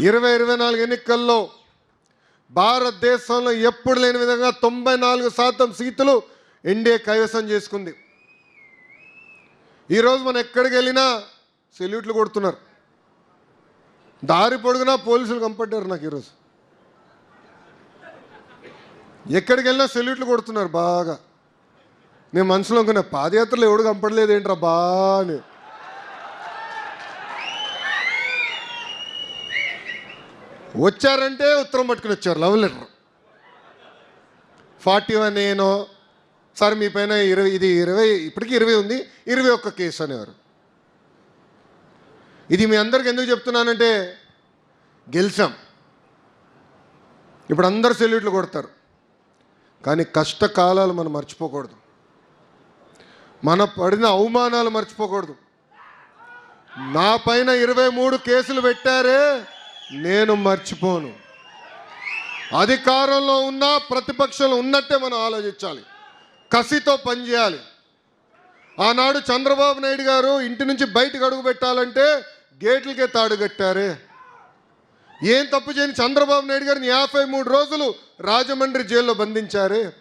ఇరవై ఇరవై నాలుగు ఎన్నికల్లో భారతదేశంలో ఎప్పుడు లేని విధంగా తొంభై నాలుగు శాతం సీట్లు ఎన్డీఏ కైవసం చేసుకుంది. ఈరోజు మనం ఎక్కడికి వెళ్ళినా సెల్యూట్లు కొడుతున్నారు. దారి పొడుగునా పోలీసులు కంపట్టారు నాకు ఈరోజు. ఎక్కడికి వెళ్ళినా సెల్యూట్లు కొడుతున్నారు బాగా. నేను మనసులో అనుకున్నా పాదయాత్రలు ఎవడు కంపడలేదు ఏంట్రా బా అని. వచ్చారంటే ఉత్తరం పట్టుకుని వచ్చారు లవ్ లెటర్. ఫార్టీ వన్ ఏనో సార్ మీ పైన ఇరవై ఇది ఇరవై ఇప్పటికీ ఇరవై ఉంది ఇరవై ఒక్క కేసు అనేవారు. ఇది మీ అందరికి ఎందుకు చెప్తున్నానంటే గెలిచాం. ఇప్పుడు అందరు సెల్యూట్లు కొడతారు. కానీ కష్టకాలాలు మనం మర్చిపోకూడదు. మన పడిన అవమానాలు మర్చిపోకూడదు. నా పైన ఇరవై మూడు కేసులు పెట్టారే నేను మర్చిపోను. అధికారంలో ఉన్నా ప్రతిపక్షంలో ఉన్నట్టే మనం ఆలోచించాలి. కసితో పనిచేయాలి. ఆనాడు చంద్రబాబు నాయుడు గారు ఇంటి నుంచి బయటకు అడుగు పెట్టాలంటే గేట్లకే తాడు కట్టారే. ఏం తప్పు చేయని చంద్రబాబు నాయుడు గారిని యాభై మూడు రోజులు రాజమండ్రి జైల్లో బంధించారే.